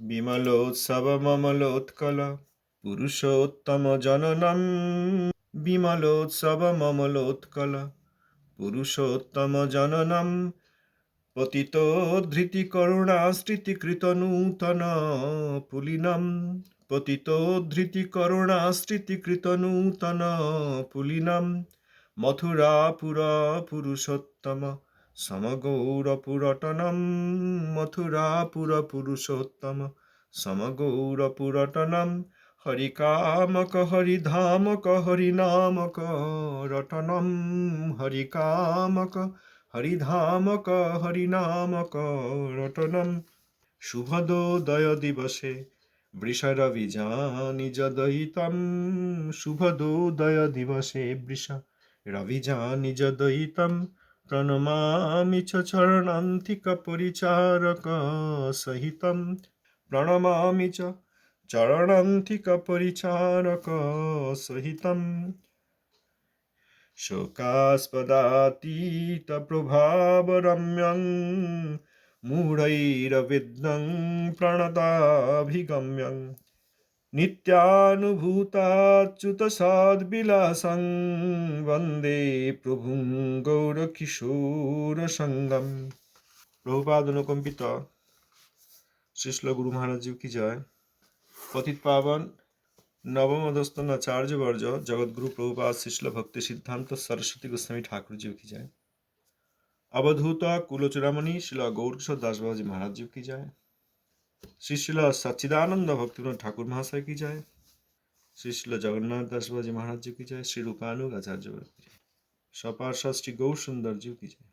বিমলোৎসবমমলোৎকল পুরুষোত্তম জননম। বিমলোৎসবমমলোৎকল পুরুষোত্তম জননম। পতিত ধৃতি করুণা স্মৃতিকৃত নূতন পুলিনম। পতিত ধৃতি করুণা স্মৃতিকৃত নূতন পুলিনম। মথুরাপুর পুরুষোত্তম সমগৌরপুরটনম মথুরাপুর পুরুষোত্তম সমগৌরপুরটনম হরিকামক হরিধামক হরিনামক। রটনম হরিকামক হরিধামক হরিনামক। রটনম শুভদোদয় দিবসে বৃষরবিজানিজদয়িতম শুভদোদয় দিবসে বৃষ রবিজানিজদয়িতম প্রণমামি চরণান্তিক পরিচারক সহিতম প্রণমামি চ চরণান্তিক পরিচারক সহিতম শোকাস্পদাতীত প্রভাবরম্যং মূঢ়ৈরবিদ্যং প্রণতাভিগম্যং নিত্যানুভূতাচ্যুতসাদ্বিলাসং বন্দে প্রভুং গৌরকিশোরসঙ্গম প্রভুপাদ অনুকম্পিত শ্রীশ্ল গুরু মহারাজ কি জয় পতিত পাবন নবম অধস্তন আচার্য বর্জ জগৎগুরু প্রভুপাদ শিশল ভক্তি সিদ্ধান্ত সরস্বতী গোস্বামী ঠাকুর জি কি যায় অবধূত কুলচূড়ামণি শিল গৌরকিশোর দাস বাবাজি মহারাজ জি কি যায় শ্রী শিল সচ্চিদানন্দ ভক্তিবিনোদ ঠাকুর মহাশয় কি যায় শ্রী শিল জগন্নাথ দাস বাবাজি মহারাজ কি যায় শ্রী রূপানুগ আচার্য সপার্ষদ শ্রী গৌর সুন্দর কি যায়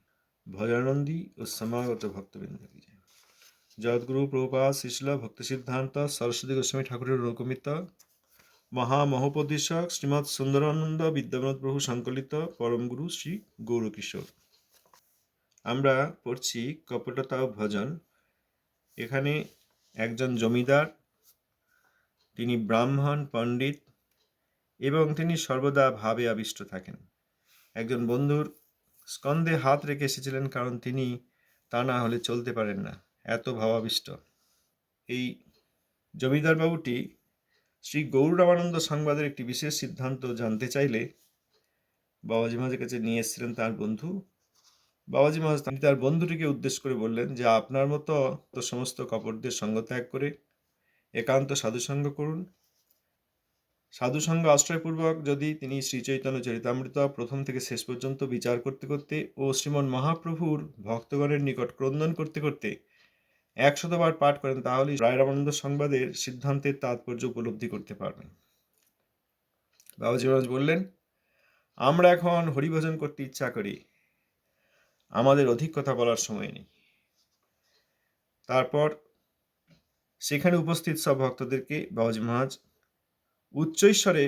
ভজানন্দী ও সমাগত ভক্তবৃন্দ কি যায় জগৎগুরু প্রভুপাদ শিশল ভক্তি সিদ্ধান্ত সরস্বতী গোস্বামী ঠাকুরের অনুকমিত মহামহোপদেশক শ্রীমৎ সুন্দরানন্দ বিদ্যানাথ প্রভু সংকলিত পরমগুরু শ্রী গৌরকিশোর। আমরা পড়ছি কপটতা ভজন। এখানে একজন জমিদার, তিনি ব্রাহ্মণ, পণ্ডিত এবং তিনি সর্বদা ভাবে আবিষ্ট থাকেন। একজন বন্ধুর স্কন্ধে হাত রেখে এসেছিলেন কারণ তিনি তা না হলে চলতে পারেন না, এত ভাবাবিষ্ট। এই জমিদার বাবুটি শ্রী গৌরবানন্দ সংবাদের একটি বিশেষ সিদ্ধান্ত জানতে চাইলে বাবাজি মহাজের কাছে নিয়ে এসেছিলেন তার বন্ধু বাবাজি মহাজ তিনি তার বন্ধুটিকে উদ্দেশ্য করে বললেন যে আপনার মতো তো সমস্ত কপটদের সঙ্গ ত্যাগ করে, একান্ত সাধুসঙ্গ করুন। সাধুসঙ্গ আশ্রয়পূর্বক যদি তিনি শ্রী চৈতন্য চরিতামৃত প্রথম থেকে শেষ পর্যন্ত বিচার করতে করতে ও শ্রীমন মহাপ্রভুর ভক্তগণের নিকট ক্রন্দন করতে করতে একশতবার পাঠ করেন, তাহলেই রায়রামানন্দ সংবাদের সিদ্ধান্তের তাৎপর্য উপলব্ধি করতে পারবেন। বাবাজি মহারাজ বললেন, আমরা এখন হরিভজন করতে ইচ্ছা করি। আমাদের অধিক কথা বলার সময় নেই। তারপর সেখানে উপস্থিত সব ভক্তদেরকে বাবাজি মহারাজ উচ্চৈশ্বরে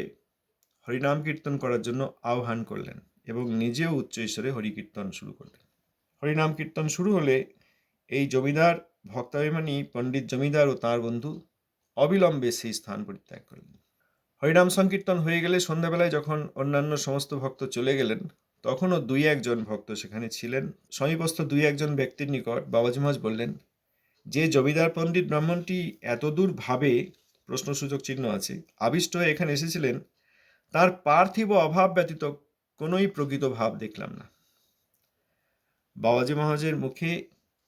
হরিনাম কীর্তন করার জন্য আহ্বান করলেন এবং নিজেও উচ্চৈশ্বরে হরিকীর্তন শুরু করলেন। হরিনাম কীর্তন শুরু হলে এই জমিদার ভক্তাভিমানী পণ্ডিত জমিদার ও তাঁর বন্ধু অবিলম্বে সেই স্থান পরিত্যাগ করলেন। হরিনাম সংকীর্তন হয়ে গেলে সন্ধ্যাবেলায় যখন অন্যান্য সমস্ত ভক্ত চলে গেলেন তখনও দুই একজন ভক্ত সেখানে ছিলেন। সমীপস্থ দুই একজন ব্যক্তির নিকট বাবাজি মহাজ বললেন, যে জমিদার পণ্ডিত ব্রাহ্মণটি এতদূর ভাবে প্রশ্নসূচক চিহ্ন আছে, আবিষ্ট হয়ে এখানে এসেছিলেন, তার পার্থিব অভাব ব্যতীত কোনোই প্রকৃত ভাব দেখলাম না। বাবাজি মহাজের মুখে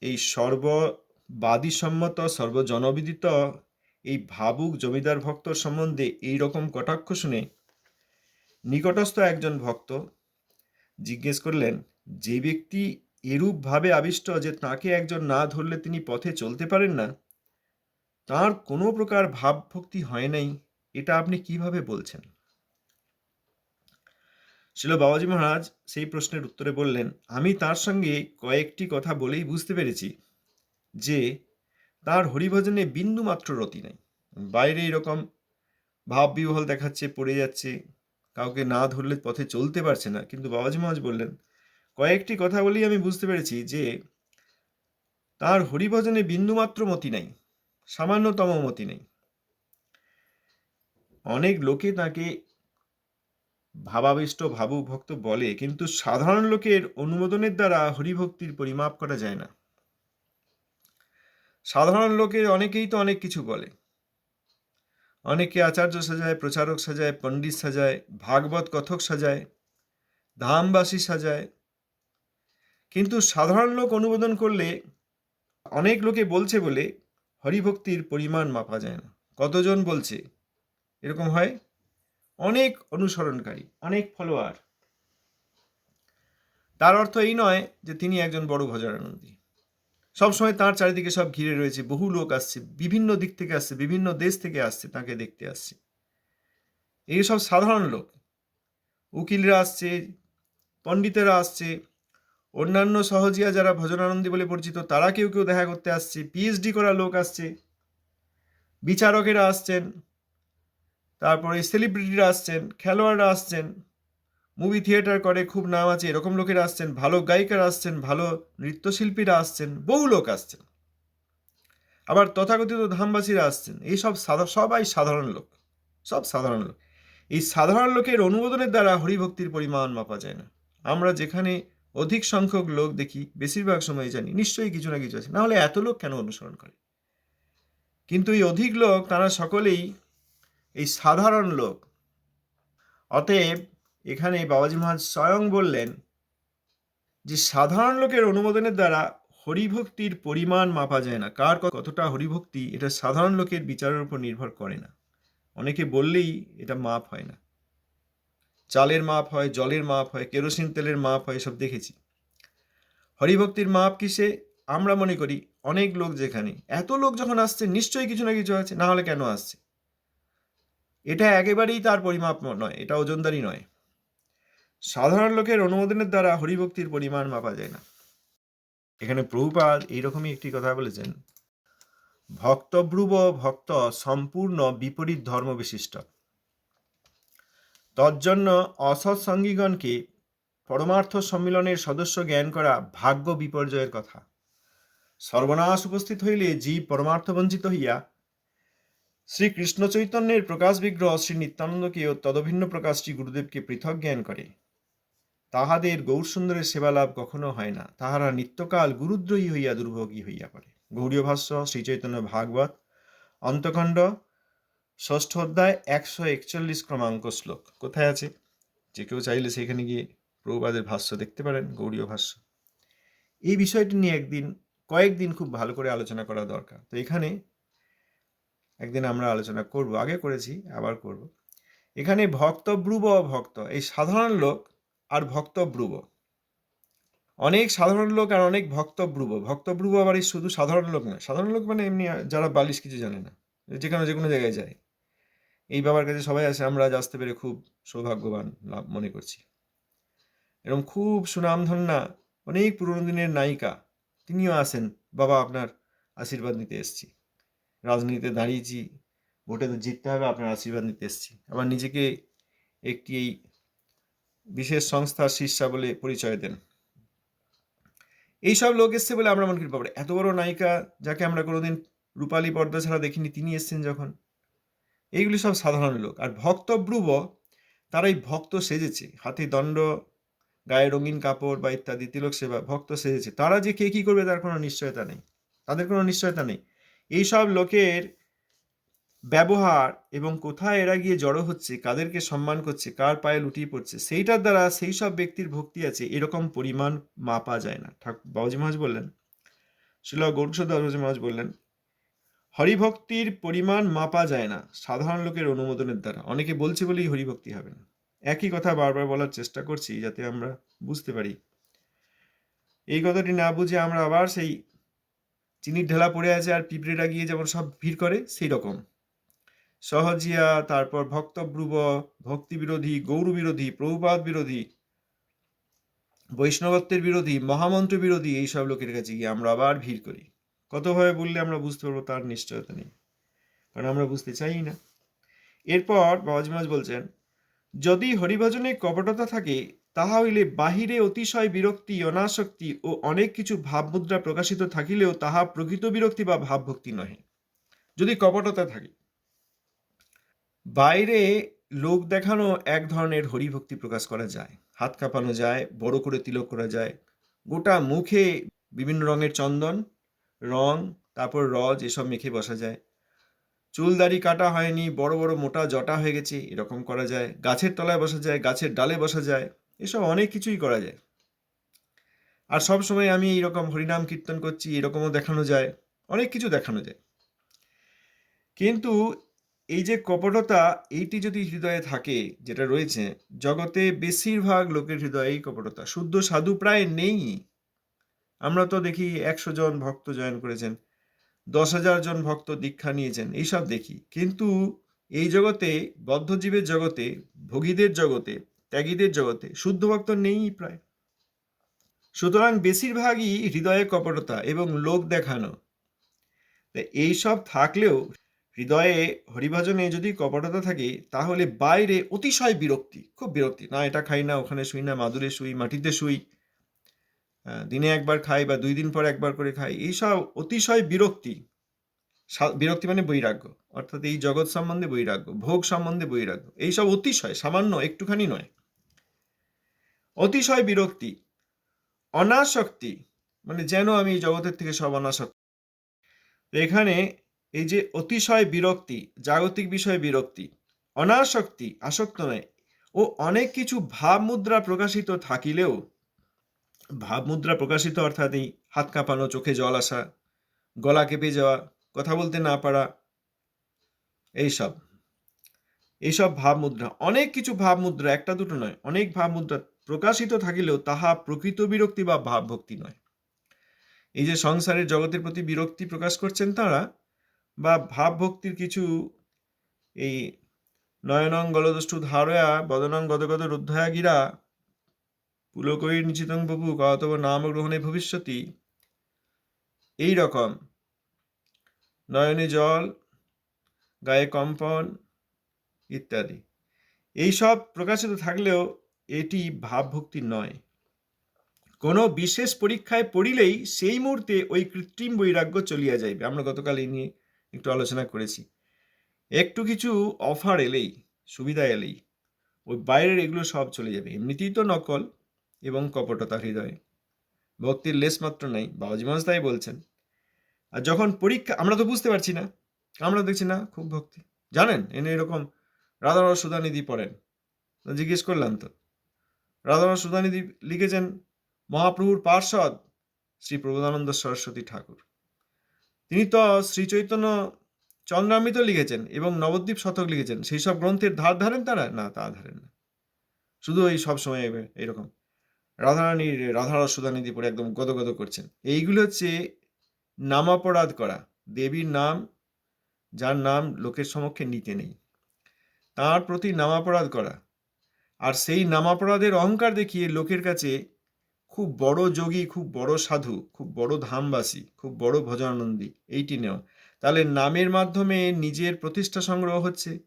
এই সর্ববাদীসম্মত, সর্বজনবিদিত, এই ভাবুক জমিদার ভক্ত সম্বন্ধে এই রকম কটাক্ষ শুনে নিকটস্থ একজন ভক্ত জিজ্ঞেস করলেন, যে ব্যক্তি এরূপভাবে আবিষ্ট যে তাকে একজন না ধরলে তিনি পথে চলতে পারেন না? তার কোনো প্রকার ভাবভক্তি হয় নাই, এটা আপনি কীভাবে বলছেন? শিল বাবাজি মহারাজ সেই প্রশ্নের উত্তরে বললেন, আমি তার সঙ্গে কয়েকটি কথা বলেই বুঝতে পেরেছি, যে তার হরিভজনে বিন্দু মাত্র রতি নাই। বাইরে এরকম ভাব বিহল দেখাচ্ছে, পড়ে যাচ্ছে কাউকে না ধরলে পথে চলতে পারছে না। কিন্তু বাবাজি মহারাজ বললেন, কয়েকটি কথা বলেই আমি বুঝতে পেরেছি যে, তার হরিভজনে বিন্দুমাত্র মতি নাই, সামান্যতম মতি নেই। অনেক লোকে তাকে ভাবাবিষ্ট ভাবু ভক্ত বলে, কিন্তু সাধারণ লোকের অনুমোদনের দ্বারা হরিভক্তির পরিমাপ করা যায় না। সাধারণ লোকের অনেকেই তো অনেক কিছু বলে। অনেকে আচার্য সাজায়, প্রচারক সাজায়, পণ্ডিত সাজায়, ভাগবত কথক সাজায়, ধামবাসী সাজায়। কিন্তু সাধারণ লোক অনুমোদন করলে অনেক লোকে বলছে বলে হরিভক্তির পরিমাণ মাপা যায় না। কতজন বলছে? এরকম হয়? অনেক অনুসরণকারী, অনেক ফলোয়ার তার অর্থ এই নয় যে তিনি একজন বড় ভজনানন্দী। সবসময় তার চারিদিকে সব ঘিরে রয়েছে। বহু লোক আসছে, বিভিন্ন দিক থেকে আসছে, বিভিন্ন দেশ থেকে আসছে, তাকে দেখতে আসছে। এই সব সাধারণ লোক। উকিলরা আসছে, পণ্ডিতেরা আসছে, অন্যান্য সহজিয়া যারা ভজনানন্দী বলে পরিচিত, তারা কেউ কেউ দেখা করতে আসছে পিএইচডি করা লোক আসছে, বিচারকেরা আসছেন, তারপরে সেলিব্রিটিরা আসছেন, খেলোয়াড়রা আসছেন। মুভি থিয়েটার করে, খুব নাম আছে, এরকম লোকেরা আসছেন, ভালো গায়িকারা আসছেন, ভালো নৃত্যশিল্পীরা আসছেন, বহু লোক আসছেন। আবার তথাকথিত ধামবাসীরা আসছেন, এই সব সবাই সাধারণ লোক, সব সাধারণ লোক। এই সাধারণ লোকের অনুমোদনের দ্বারা হরিভক্তির পরিমাণ মাপা যায় না। আমরা যেখানে অধিক সংখ্যক লোক দেখি, বেশিরভাগ সময় জানি, নিশ্চয়ই কিছু না কিছু আছে, না হলে এত লোক কেন অনুসরণ করে? কিন্তু এই অধিক লোক, তারা সকলেই এই সাধারণ লোক। অতএব এখানে বাবাজি মহারাজ স্বয়ং বললেন যে, সাধারণ লোকের অনুমোদনের দ্বারা হরিভক্তির পরিমাণ মাপা যায় না। কার কতটা হরিভক্তি, এটা সাধারণ লোকের বিচারের উপর নির্ভর করে না। অনেকে বললেই এটা মাপ হয় না। চালের মাপ হয়, জলের মাপ হয়, কেরোসিন তেলের মাপ হয় সব দেখেছি। হরিভক্তির মাপ কিসে? আমরা মনে করি অনেক লোক যেখানে, এত লোক যখন আসছে, নিশ্চয়ই কিছু না কিছু আছে, না হলে কেন আসছে? এটা একেবারেই তার পরিমাপ নয়, এটা ওজনদারি নয়। সাধারণ লোকের অনুমোদনের দ্বারা হরিভক্তির পরিমাণ মাপা যায় না। এখানে প্রভুপাদ এইরকমই একটি কথা বলেছেন, ভক্তভ্রুব ভক্ত সম্পূর্ণ বিপরীত ধর্ম বিশিষ্ট। তজ্জন্য অসৎসঙ্গীগণকে পরমার্থ সম্মিলনের সদস্য জ্ঞান করা ভাগ্য বিপর্যয়ের কথা। সর্বনাশ উপস্থিত হইলে জীব পরমার্থ বঞ্চিত হইয়া শ্রী কৃষ্ণ চৈতন্যের প্রকাশ বিগ্রহ শ্রী নিত্যানন্দকে ও তদভিন্ন প্রকাশ শ্রী গুরুদেবকে পৃথক জ্ঞান করে। তাহাদের গৌরসুন্দরের সেবা লাভ কখনো হয় না। তাহারা নিত্যকাল গুরুদ্রোহী হইয়া দুর্ভোগী হইয়া পড়ে। গৌরীয় ভাষ্য, শ্রীচৈতন্য ভাগবত, অন্তখণ্ড, ষষ্ঠ অধ্যায়, একশো একচল্লিশ ক্রমাঙ্ক শ্লোক। কোথায় আছে? যে কেউ চাইলে সেখানে গিয়ে প্রভুপাদের ভাষ্য দেখতে পারেন, গৌরীয় ভাষ্য। এই বিষয়টি নিয়ে একদিন, কয়েকদিন খুব ভালো করে আলোচনা করা দরকার। তো এখানে একদিন আমরা আলোচনা করব, আগে করেছি, আবার করব। এখানে ভক্ত ভক্তব্রুব ভক্ত, এই সাধারণ লোক আর ভক্তব্রুব। অনেক সাধারণ লোক আর অনেক ভক্তব্রুব। ভক্তব্রুব আবার এই শুধু সাধারণ লোক না, সাধারণ লোক মানে এমনি যারা বালিশ কিছু জানে না যেখানে যে কোনো জায়গায় যায়। এই বাবার কাছে সবাই আসে, আমরা আসতে পেরে খুব সৌভাগ্যবান লাভ মনে করছি। এরকম খুব সুনামধন্যা, অনেক পুরনো দিনের নায়িকা, তিনিও আসেন, বাবা আপনার আশীর্বাদ নিতে এসছি। রাজনীতিতে দাঁড়িয়েছি, ভোটে তো জিততে হবে, আপনার আশীর্বাদ নিতে এসছি। আবার নিজেকে একটি এই বিশেষ সংস্থার শীর্ষা বলে পরিচয় দেন। এইসব লোক এসছে বলে আমরা মনে করি বাবা এত বড় নায়িকা যাকে আমরা কোনোদিন রূপালী পর্দা ছাড়া দেখিনি, তিনি এসছেন যখন? এইগুলি সব সাধারণ লোক। আর ভক্তব্রুব, তারাই ভক্ত সেজেছে। হাতে, দণ্ড, গায়ে রঙিন কাপড় বা ইত্যাদি, তিলক সেবা, ভক্ত সেজেছে। তারা যে কে কী করবে, তার কোনো নিশ্চয়তা নেই। তাদের কোনো নিশ্চয়তা নেই। এইসব লোকের ব্যবহার এবং কোথায় এরা গিয়ে জড়ো হচ্ছে, কাদেরকে সম্মান করছে, কার পায়ে লুটিয়ে পড়ছে, সেইটার দ্বারা সেই সব ব্যক্তির ভক্তি আছে, এরকম পরিমাণ মাপা যায় না। ঠাকুর বাবুজি মহাজ বললেন, শিল গৌরসদাস মহাজ বললেন, হরিভক্তির পরিমাণ মাপা যায় না, সাধারণ লোকের অনুমোদনের দ্বারা। অনেকে বলছে বলেই হরিভক্তি হবে না। একই কথা বারবার বলার চেষ্টা করছি যাতে আমরা বুঝতে পারি। এই কথাটি না বুঝে আমরা আবার সেই চিনির ঢেলা পড়ে আছে আর পিঁপড়েরা গিয়ে যেমন সব ভিড় করে সেই রকম সহজিয়া, তারপর ভক্তব্রুব ভক্তি বিরোধী গৌর বিরোধী, বৈষ্ণবত্বের বিরোধী, মহামন্ত্র বিরোধী, এইসব লোকের কাছে গিয়ে আমরা আবার ভিড় করি। কতভাবে বললে আমরা বুঝতে পারব তার নিশ্চয়তা নেই। কারণ আমরা বুঝতে চাই না। এরপর বাবাজি মাজ বলছেন, যদি হরিভজনে কপটতা থাকে তাহা হইলে বাহিরে অতিশয় বিরক্তি, অনাসক্তি ও অনেক কিছু ভাবমুদ্রা প্রকাশিত থাকিলেও তাহা প্রকৃত বিরক্তি বা ভাবভক্তি নহে। যদি কপটতা থাকে বাইরে লোক দেখানো এক ধরনের হরিভক্তি প্রকাশ করা যায়। হাত কাঁপানো যায়, বড় করে তিলক করা যায়। গোটা মুখে বিভিন্ন রঙের চন্দন, রং, তারপর রজ এসব মেখে বসা যায়। চুল দাড়ি কাটা হয়নি, বড় বড় মোটা জটা হয়ে গেছে, এরকম করা যায়। গাছের তলায় বসা যায়, গাছের ডালে বসা যায়, এসব অনেক কিছুই করা যায়। আর সব সময় আমি এইরকম হরিনাম কীর্তন করছি, এরকমও দেখানো যায়, অনেক কিছু দেখানো যায়। কিন্তু এই যে কপটতা, এইটি যদি হৃদয়ে থাকে, যেটা রয়েছে, জগতে বেশিরভাগ লোকের হৃদয়ে এই কপটতা। শুদ্ধ সাধু প্রায় নেই। আমরা তো দেখি একশো জন ভক্ত জয়েন করেছেন, দশ হাজার জন ভক্ত দীক্ষা নিয়েছেন, এইসব দেখি। কিন্তু এই জগতে, বদ্ধজীবের জগতে, ভোগীদের জগতে, ত্যাগীদের জগতে শুদ্ধ ভক্ত নেই প্রায়। সুতরাং বেশিরভাগই হৃদয়ে কপটতা এবং লোক দেখানো। এইসব থাকলেও হৃদয়ে হরিভজনে যদি কপটতা থাকে, তাহলে বাইরে অতিশয় বিরক্তি, খুব বিরক্তি। না, এটা খাই না, ওখানে শুই না, মাদুরে শুই, মাটিতে শুই। দিনে একবার খাই বা দুই দিন পর একবার করে খাই, এইসব অতিশয় বিরক্তি। বিরক্তি মানে বৈরাগ্য। অর্থাৎ এই জগৎ সম্বন্ধে বৈরাগ্য, ভোগ সম্বন্ধে বৈরাগ্য। এইসব অতিশয়, সামান্য একটুখানি নয়। অতিশয় বিরক্তি, অনাসক্তি মানে যেন আমি জগতের থেকে সব অনাসক্ত। এখানে এই যে অতিশয় বিরক্তি, জাগতিক বিষয়ে বিরক্তি, অনাসক্তি, আসক্ত নয় ও অনেক কিছু ভাব মুদ্রা প্রকাশিত থাকিলেও ভাব মুদ্রা প্রকাশিত অর্থাৎ এই হাত কাঁপানো, চোখে জল আসা, গলা কেঁপে যাওয়া, কথা বলতে না পারা, এইসব এইসব ভাব মুদ্রা অনেক কিছু ভাব মুদ্রা একটা দুটো নয়, অনেক ভাব মুদ্রা প্রকাশিত থাকিলেও তাহা প্রকৃত বিরক্তি বা ভাবভক্তি নয়। এই যে সংসারের জগতের প্রতি বিরক্তি প্রকাশ করছেন তারা বা ভাবভক্তির কিছু এই নয়নং গলদষ্টু ধারয়া বদনং গদগদ রুদ্ধয়া গিরা পুলকৈর নিচিতং বপু কতব নাম গ্রহণে ভবিষ্যতি। এই রকম। নয়নে জল, গায়ে কম্পন ইত্যাদি। এইসব প্রকাশিত থাকলেও এটি ভাবভক্তি নয়। কোনো বিশেষ পরীক্ষায় পড়িলেই সেই মুহূর্তে ওই কৃত্রিম বৈরাগ্য চলিয়া যাইবে। আমরা গতকাল এই নিয়ে একটু আলোচনা করেছি। একটু কিছু অফার এলেই, সুবিধা এলেই, ওই বাইরের এগুলো সব চলে যাবে। এমনিতেই তো নকল এবং কপটতা হৃদয়ে। ভক্তির লেশ মাত্র নাই, বাবাজি মহাজ তাই বলছেন। আর যখন পরীক্ষা, আমরা তো বুঝতে পারছি না। আমরা দেখছি, না, খুব ভক্তি। জানেন, এনে এরকম রাধারস সুধানিধি পড়েন। জিজ্ঞেস করলাম তো রাধারস সুধানিধি লিখেছেন, মহাপ্রভুর পার্ষদ শ্রী প্রবোধানন্দ সরস্বতী ঠাকুর। তিনি তো শ্রী চৈতন্য চন্দ্রামৃত লিখেছেন এবং নবদ্বীপ শতক লিখেছেন। সেই সব গ্রন্থের ধার ধারেন তারা? না, তা ধারেন না। শুধু এই সব সময় এইরকম। রাধারানীর রাধারস সুধানিধি পড়ে একদম গদগদ করছেন। এইগুলো হচ্ছে নামাপরাধ করা। দেবীর নাম, যার নাম লোকের সমক্ষে নিতে নেই। তার প্রতি নামাপরাধ করা। আর সেই নামাপরাধের অহংকার দেখিয়ে লোকের কাছে খুব বড় যোগী, খুব বড় সাধু, খুব বড় ধামবাসী, খুব বড় ভজনানন্দী, এইটি নেওয়া। তাহলে নামের মাধ্যমে নিজের প্রতিষ্ঠা সংগ্রহ হচ্ছে,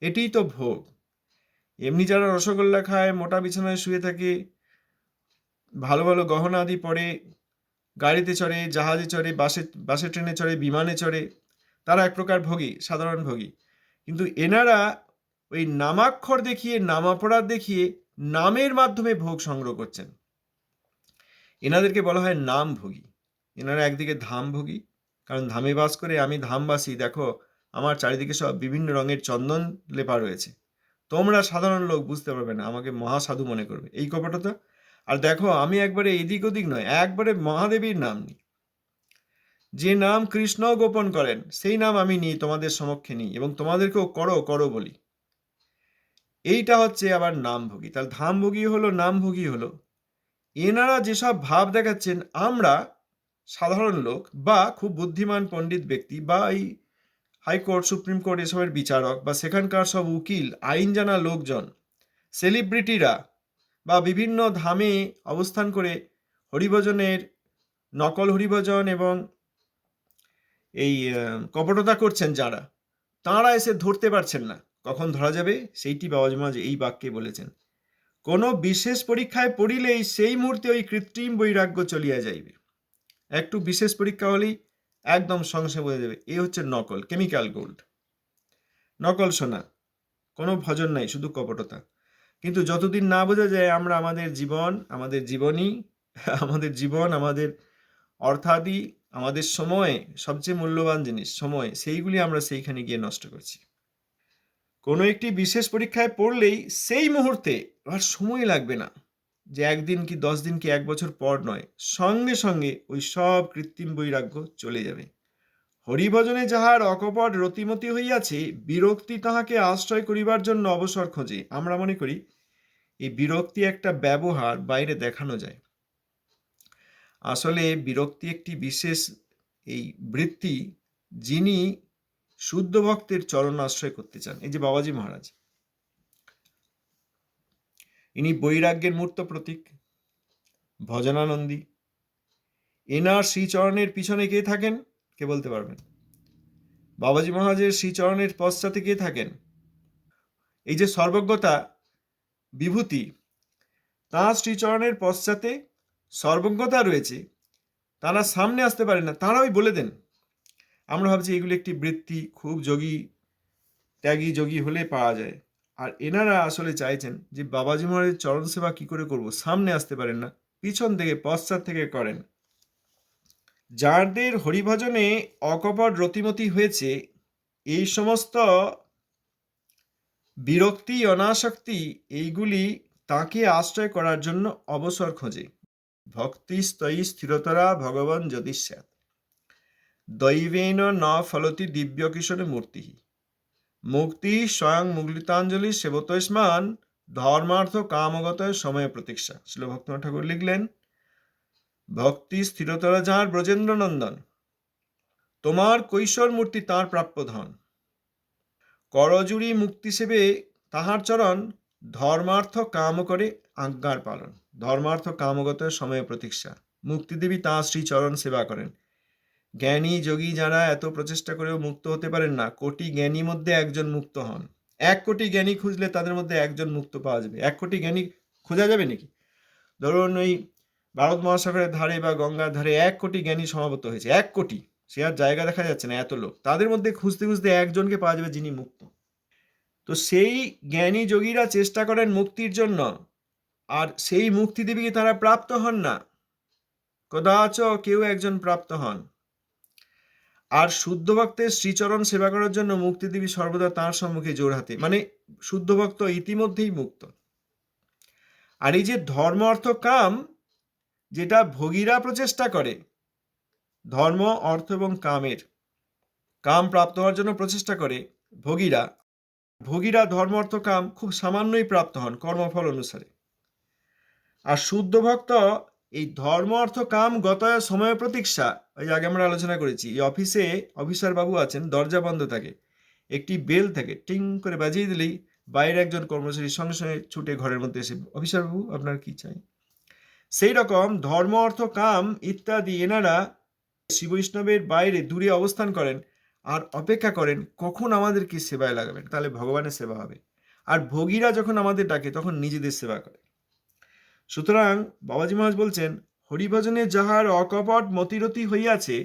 এটিই তো ভোগ। এমনি যারা রসগোল্লা খায়, মোটা বিছানায় শুয়ে থাকে, ভালো ভালো গহনা আদি পরে, গাড়িতে চড়ে, জাহাজে চড়ে, বাসে বাসে ট্রেনে চড়ে, বিমানে চড়ে, তারা এক প্রকার ভোগী, সাধারণ ভোগী। কিন্তু এনারা ওই নামাক্ষর দেখিয়ে, নামাপরাধ দেখিয়ে, নামের মাধ্যমে ভোগ সংগ্রহ করছেন। এনাদেরকে বলা হয় নাম ভোগী এনারা একদিকে ধাম ভোগী কারণ ধামে বাস করে আমি ধামবাসী, দেখো, আমার চারিদিকে সব বিভিন্ন রঙের চন্দন লেপা রয়েছে। তোমরা সাধারণ লোক বুঝতে পারবে না, আমাকে মহাসাধু মনে করবে। এই কপটতা আর দেখো, আমি একবারে এদিক ওদিক নয়, একবারে মহাদেবীর নাম নিই। যে নাম কৃষ্ণ গোপন করেন, সেই নাম আমি নিই, তোমাদের সমক্ষে নিই, এবং তোমাদেরকেও করো করো বলি। এইটা হচ্ছে আবার নামভোগী। তাহলে ধামভোগী হলো, নামভোগী হলো। এনারা যেসব ভাব দেখাচ্ছেন, আমরা সাধারণ লোক বা খুব বুদ্ধিমান পণ্ডিত ব্যক্তি বা এই হাইকোর্ট সুপ্রিম কোর্ট এসবের বিচারক বা সেখানকার সব উকিল আইন জানা লোকজন সেলিব্রিটিরা বা বিভিন্ন ধামে অবস্থান করে হরিভজনের, নকল হরিভজন এবং এই কপটতা করছেন যারা, তাঁরা এসে ধরতে পারছেন না। কখন ধরা যাবে? সেইটি বাবাজি মহারাজ এই বাক্যে বলেছেন। কোনো বিশেষ পরীক্ষায় পড়িলেই সেই মুহূর্তে ওই কৃত্রিম বৈরাগ্য চলিয়া যাইবে। একটু বিশেষ পরীক্ষা হলেই একদম সঙ্গে বোঝা যাবে, এ হচ্ছে নকল, কেমিক্যাল গোল্ড। নকল সোনা, কোনো ভজন নাই, শুধু কপটতা। কিন্তু যতদিন না বোঝা যায়, আমরা আমাদের জীবন, আমাদের জীবনী, আমাদের জীবন, আমাদের অর্থাদি, আমাদের সময় সবচেয়ে মূল্যবান জিনিস, সময়, সেইগুলি আমরা সেইখানে গিয়ে নষ্ট করছি। কোনো একটি বিশেষ পরীক্ষায় পড়লেই সেই মুহূর্তে আর সময় লাগবে না, যে একদিন কি দশ দিন কি এক বছর পর নয়, সঙ্গে সঙ্গে ওই সব কৃত্রিম বৈরাগ্য চলে যাবে। হরিভজনে যাহার অকপট রতিমতি হইয়াছে, বিরক্তি তাহাকে আশ্রয় করিবার জন্য অবসর খোঁজে। আমরা মনে করি, এই বিরক্তি একটা ব্যবহার বাইরে দেখানো যায়। আসলে বিরক্তি একটি বিশেষ এই বৃত্তি যিনি শুদ্ধ ভক্তের চরণ আশ্রয় করতে চান। এই যে বাবাজি মহারাজ। ইনি বৈরাগ্যের মূর্ত প্রতীক, ভজনানন্দী। এনার শ্রীচরণের পিছনে কে থাকেন? কে বলতে পারবেন? বাবাজি মহারাজের শ্রীচরণের পশ্চাতে কে থাকেন? এই যে সর্বজ্ঞতা বিভূতি, তাঁর শ্রীচরণের পশ্চাতে সর্বজ্ঞতা রয়েছে। তারা সামনে আসতে পারে না। তারাই বলে দেন। আমরা ভাবছি এগুলি একটি বৃত্তি, খুব যোগী, ত্যাগী যোগী হলে পাওয়া যায়। আর এনারা আসলে চাইছেন যে বাবাজি মহারাজের চরণ সেবা কি করে করব, সামনে আসতে পারেন না, পিছন থেকে, পশ্চাৎ থেকে করেন। যাদের হরিভজনে অকপট রতিমতি হয়েছে, এই সমস্ত বিরক্তি, অনাসক্তি, এইগুলি তাকে আশ্রয় করার জন্য অবসর খোঁজে। ভক্তি স্তয়ী স্থিরতরা ভগবান জ্যোতিষ্যাৎ দৈবেন ন ফলতি দিব্য কিশোরে মূর্তি। মুক্তি স্বয়ং মুগলিতাঞ্জলি সেবতস্মান ধর্মার্থ কামগত সময় প্রতীক্ষা। শিল ভক্তনাথ ঠাকুর লিখলেন, ভক্তি স্থিরতরা যাঁর ব্রজেন্দ্র নন্দন তোমার কৈশোর মূর্তি তাঁর প্রাপ্য ধন। করজুড়ি মুক্তি সেবে তাহার চরণ, ধর্মার্থ কাম করে আজ্ঞার পালন। ধর্মার্থ কামগত সময় প্রতীক্ষা। মুক্তিদেবী তাঁর শ্রীচরণ সেবা করেন। জ্ঞানী যোগী যারা এত প্রচেষ্টা করেও মুক্ত হতে পারেন না, কোটি জ্ঞানী মধ্যে একজন মুক্ত হন। এক কোটি জ্ঞানী খুঁজলে তাদের মধ্যে একজন মুক্ত পাওয়া যাবে। এক কোটি জ্ঞানী খোঁজা যাবে নাকি? ধরুন ওই ভারত মহাসাগরের ধারে বা গঙ্গার ধারে এক কোটি জ্ঞানী সমাবত হয়েছে, এক কোটি। সে আর জায়গা দেখা যাচ্ছে না, এত লোক। তাদের মধ্যে খুঁজতে খুঁজতে একজনকে পাওয়া যাবে যিনি মুক্ত। তো সেই জ্ঞানী যোগীরা চেষ্টা করেন মুক্তির জন্য, আর সেই মুক্তিদেবীকে তারা প্রাপ্ত হন না। কদাচ কেউ একজন প্রাপ্ত হন। আর শুদ্ধ ভক্তের শ্রীচরণ সেবা করার জন্য মুক্তিদেবী সর্বদা তাঁর সম্মুখে জোর হাতে। মানে শুদ্ধ ভক্ত ইতিমধ্যেই মুক্ত। আর এই যে ধর্ম অর্থ কাম, যেটা ভোগীরা প্রচেষ্টা করে, ধর্ম, অর্থ এবং কামের, কাম প্রাপ্ত হওয়ার জন্য প্রচেষ্টা করে ভোগীরা ভোগীরা ধর্ম, অর্থ, কাম খুব সামান্যই প্রাপ্ত হন কর্মফল অনুসারে। আর শুদ্ধ ভক্ত এই ধর্ম, অর্থ, কাম, গতয়, সময়, প্রতীক্ষা ওই আগে আমরা আলোচনা করেছি, এই অফিসে অফিসার বাবু আছেন, দরজা বন্ধ থাকে, একটি বেল থাকে, টিং করে বাজিয়ে দিলেই বাইরে একজন কর্মচারী সঙ্গে সঙ্গে ছুটে ঘরের মধ্যে এসে অফিসার বাবু আপনার কি চাই? সেই রকম ধর্ম, অর্থ, কাম ইত্যাদি এনারা শ্রী বৈষ্ণবের বাইরে দূরে অবস্থান করেন আর অপেক্ষা করেন কখন আমাদেরকে সেবায় লাগাবেন। তাহলে ভগবানের সেবা হবে। আর ভোগীরা যখন আমাদের ডাকে, তখন নিজেদের সেবা করে। সুতরাং বাবাজি মহারাজ বলছেন, হরিভজনে যাহার অকপট মতিরতি হইয়াছে,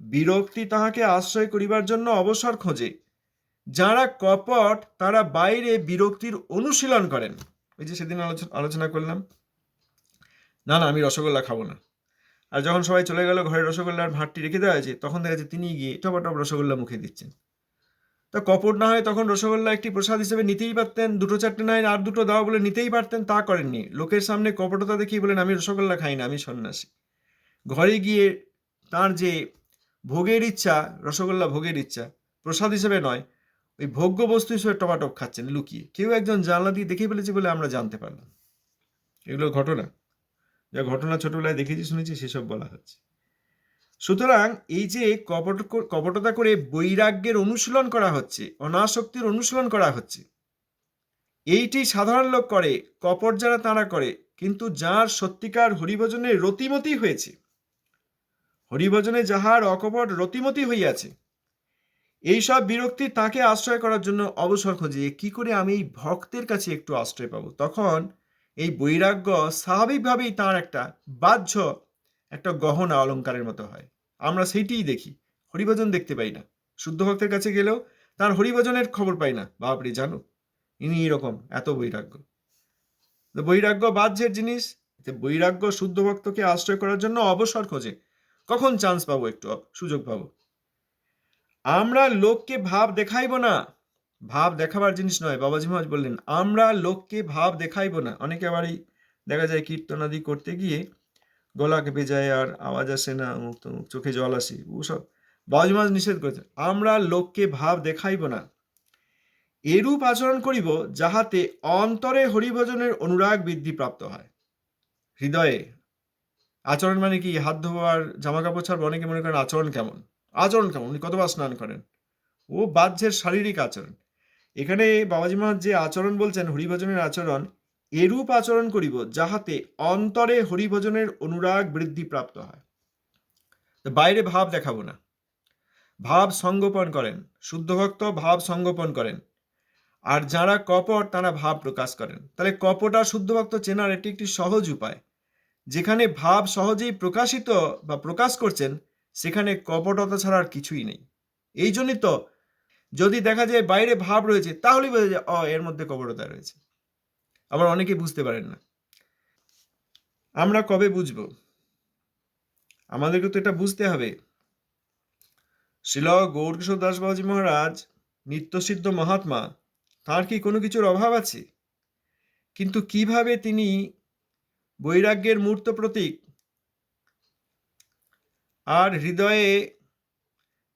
বিরক্তি তাহাকে আশ্রয় করিবার জন্য অবসর খোঁজে। যারা কপট, তারা বাইরে বিরক্তির অনুশীলন করেন। ওই যে সেদিন আলোচনা করলাম। না না, আমি রসগোল্লা খাব না। আর যখন সবাই চলে গেল, ঘরে রসগোল্লার ভাঁটটি রেখে দেওয়া হয়েছে, তখন দেখা যাচ্ছে তিনি গিয়ে টপা টপ রসগোল্লা মুখে দিচ্ছেন। তা কপট না হয় তখন রসগোল্লা একটি প্রসাদ হিসেবে নিতেই পারতেন, দুটো চারটে নয় আর দুটো দাও বলে নিতেই পারতেন, তা করেননি। লোকের সামনে কপটতা দেখিয়ে বলেন, আমি রসগোল্লা খাই না, আমি সন্ন্যাসী। ঘরে গিয়ে তার যে ভোগের ইচ্ছা, রসগোল্লা ভোগের ইচ্ছা, প্রসাদ হিসেবে নয়, ওই ভোগ্য বস্তু হিসেবে টপাটপ খাচ্ছেন, লুকিয়ে। কেউ একজন জানলা দিয়ে দেখে ফেলেছে বলে আমরা জানতে পারলাম। এগুলো ঘটনা। যা ঘটনা ছোটবেলায় দেখেছি, শুনেছি, সেসব বলা হচ্ছে। সুতরাং এই যে কপট কপটতা করে বৈরাগ্যের অনুশীলন করা হচ্ছে, অনাসক্তির অনুশীলন করা হচ্ছে, এইটি সাধারণ লোক করে, কপট যারা তারা করে, কিন্তু যার সত্যিকার হরিভজনে রতিমতি হয়েছে, হরিভজনে যাহার অকপট রতিমতি হইয়াছে, এইসব বিরক্তি তাকে আশ্রয় করার জন্য অবসর খোঁজে কি করে আমি এই ভক্তের কাছে একটু আশ্রয় পাবো? তখন এই বৈরাগ্য স্বাভাবিকভাবেই তার একটা বাহ্য, একটা গহনা অলঙ্কারের মতো হয়। আমরা সেইটিই দেখি। হরিভজন দেখতে পাই না। শুদ্ধ ভক্তের কাছে গেলেও তার হরিভজনের খবর পাই না। বাপরে, জানো? ইনি এরকম এত বৈরাগ্য। বৈরাগ্য বাহ্যের জিনিস বৈরাগ্য শুদ্ধ ভক্তকে আশ্রয় করার জন্য অবসর খোঁজে। কখন চান্স পাবো একটু? সুযোগ পাবো? আমরা লোককে ভাব দেখাইব না। ভাব দেখাবার জিনিস নয়, বাবাজি মহারাজ বললেন, আমরা লোককে ভাব দেখাইব না। অনেকে আবার দেখা যায় কীর্তনাদি করতে গিয়ে গলাকে বেজায় আর আওয়াজ আসে না অমুক তমুক চোখে জল আসে, ওসব। বাবাজি মহারাজ নিষেধ করেছে আমরা লোককে ভাব দেখাইব না। এরূপ আচরণ করিব যাহাতে অন্তরে হরিভজনের অনুরাগ বৃদ্ধি প্রাপ্ত হয়। হৃদয়ে, আচরণ মানে কি? হাত ধোয়ার জামা কাপড় ছাড়বো? অনেকে মনে করেন আচরণ কেমন? আচরণ কেমন? উনি কতবার স্নান করেন? ও বাহ্যের শারীরিক আচরণ। এখানে বাবাজি মহারাজ যে আচরণ বলছেন, হরিভজনের আচরণ এরূপ আচরণ করিব যাহাতে অন্তরে হরিভজনের অনুরাগ বৃদ্ধি প্রাপ্ত হয় বাইরে ভাব দেখাবো না। ভাব সঙ্গোপন করেন, শুদ্ধ ভক্ত ভাব সঙ্গোপন করেন। আর যারা কপট, তারা ভাব প্রকাশ করেন। তাহলে কপট আর শুদ্ধ ভক্ত চেনার এটি একটি সহজ উপায়। যেখানে ভাব সহজেই প্রকাশিত বা প্রকাশ করছেন, সেখানে কপটতা ছাড়া আর কিছুই নেই। এই জন্যই তো যদি দেখা যায় বাইরে ভাব রয়েছে, তাহলেই বোঝা যায়, অ, এর মধ্যে কপটতা রয়েছে। আবার অনেকে বুঝতে পারেন না। আমরা কবে বুঝব? আমাদেরকে তো এটা বুঝতে হবে। শিল গৌরকিশোর দাস বাবাজি মহারাজ, নিত্যসিদ্ধ মহাত্মা, তার কি কোনো কিছুর অভাব আছে? কিন্তু কীভাবে তিনি বৈরাগ্যের মূর্ত প্রতীক আর হৃদয়ে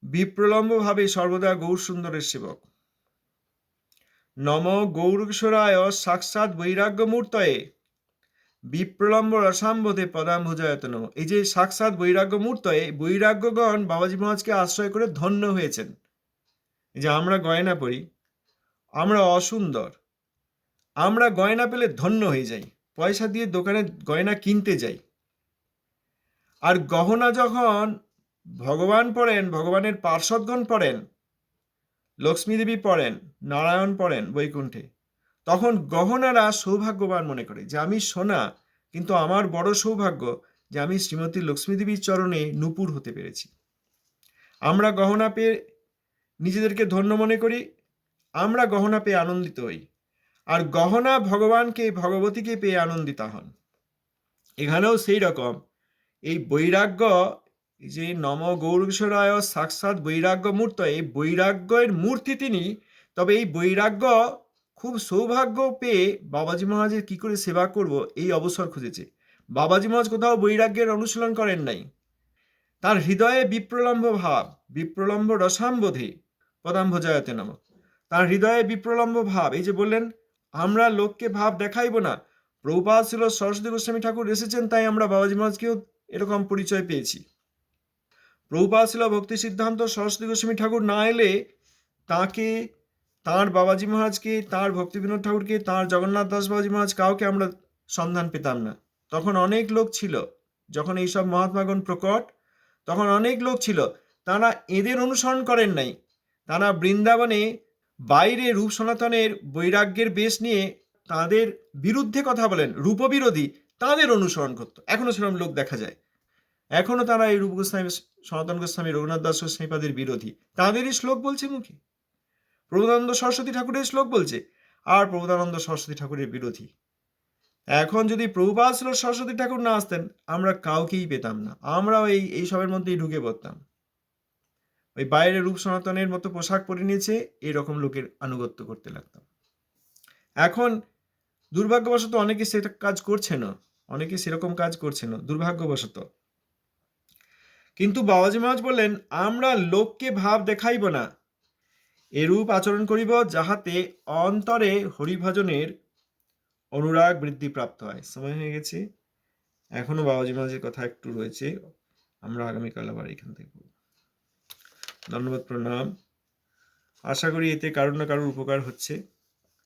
বিপ্রলম্বভাবে সর্বদা গৌর সুন্দরের সেবক? নম গৌরকিশোরায় সাক্ষাৎ বৈরাগ্য মূর্তয়ে বিপ্রলম্ব রসাম্বোধে পদাম্ভুজায়ত নম এই যে সাক্ষাৎ বৈরাগ্য মূর্তয়ে বৈরাগ্যগণ বাবাজি মহাজকে আশ্রয় করে ধন্য হয়েছেন। যে আমরা গয়না পড়ি আমরা অসুন্দর, আমরা গয়না পেলে ধন্য হয়ে যাই, পয়সা দিয়ে দোকানে গয়না কিনতে যাই। আর গহনা যখন ভগবান পড়েন, ভগবানের পার্শ্বদগণ পড়েন লক্ষ্মী দেবী পড়েন, নারায়ণ পড়েন বৈকুণ্ঠে। তখন গহনারা সৌভাগ্যবান মনে করে যে আমি সোনা, কিন্তু আমার বড় সৌভাগ্য যে আমি শ্রীমতী লক্ষ্মী দেবীর চরণে নুপুর হতে পেরেছি। আমরা গহনা পেয়ে নিজেদেরকে ধন্য মনে করি, আমরা গহনা পেয়ে আনন্দিত হই, আর গহনা ভগবানকে, ভগবতীকে পেয়ে আনন্দিত হন। এখানেও সেই রকম, এই বৈরাগ্য যে নম গৌরীশ্বরায় সাক্ষাৎ বৈরাগ্য মূর্ত এই বৈরাগ্যের মূর্তি তিনি, তবে এই বৈরাগ্য খুব সৌভাগ্য পেয়ে বাবাজি মহারাজের কি করে সেবা করব এই অবসর খুঁজেছে। বাবাজি মহারাজ কোথাও বৈরাগ্যের অনুশীলন করেন নাই। তার হৃদয়ে বিপ্রলম্ব ভাব, বিপ্রলম্ব রসাম্বোধে পদাম্ভজায়তে নাম। তার হৃদয়ে বিপ্রলম্ব ভাব, এই যে বললেন, আমরা লোককে ভাব দেখাইব না। প্রভুপাত ছিল সরস্বতী গোস্বামী ঠাকুর এসেছেন, তাই আমরা বাবাজি মহারাজকেও এরকম পরিচয় পেয়েছি। প্রভুপাত ছিল ভক্তি সিদ্ধান্ত সরস্বতী গোস্বামী ঠাকুর না এলে তাকে, তাঁর বাবাজি মহারাজকে, তাঁর ভক্তি বিনোদ ঠাকুরকে, তাঁর জগন্নাথ দাস বাবাজি মহারাজ কাউকে আমরা সন্ধান পেতাম না। তখন অনেক লোক ছিল, যখন এইসব মহাত্মাগণ প্রকট, তখন অনেক লোক ছিল। তারা এদের অনুসরণ করেন নাই। তারা বৃন্দাবনে বাইরে রূপ সনাতনের বৈরাগ্যের বেশ নিয়ে তাদের বিরুদ্ধে কথা বলেন, রূপবিরোধী তাদের অনুসরণ করত। এখনও সেরকম লোক দেখা যায়। এখনও তারা এই রূপ গোস্বামী, সনাতন গোস্বামী, রঘুনাথ দাস গোস্বামীপাদের বিরোধী। তাদেরই শ্লোক বলছে মুখে। প্রভুদানন্দ সরস্বতী ঠাকুরের শ্লোক বলছে, আর প্রভুদানন্দ সরস্বতী ঠাকুরের বিরোধী। এখন যদি প্রভুপাত ছিল সরস্বতী ঠাকুর না আসতেন, আমরা কাউকেই পেতাম না। আমরাও এই এইসবের মধ্যেই ঢুকে পড়তাম। ওই বাইরে রূপ সনাতনের মতো পোশাক পরে নিয়েছে এরকম লোকের আনুগত্য করতে লাগতাম। এখন দুর্ভাগ্যবশত অনেকে সেটা কাজ করছে না। অনেকে সেরকম কাজ করছে না। দুর্ভাগ্যবশত। কিন্তু বাবাজি মহারাজ বললেন, আমরা লোককে ভাব দেখাইব না। এরূপ আচরণ করিব যাহাতে অন্তরে হরিভজনের অনুরাগ বৃদ্ধি প্রাপ্ত হয়। সময় হয়ে গেছে। এখনও বাবাজি মহারাজের কথা একটু রয়েছে। আমরা আগামীকাল আবার এখান থেকে পড়ব। ধন্যবাদ, প্রণাম। আশা করি এতে কারোর না কারোর উপকার হচ্ছে।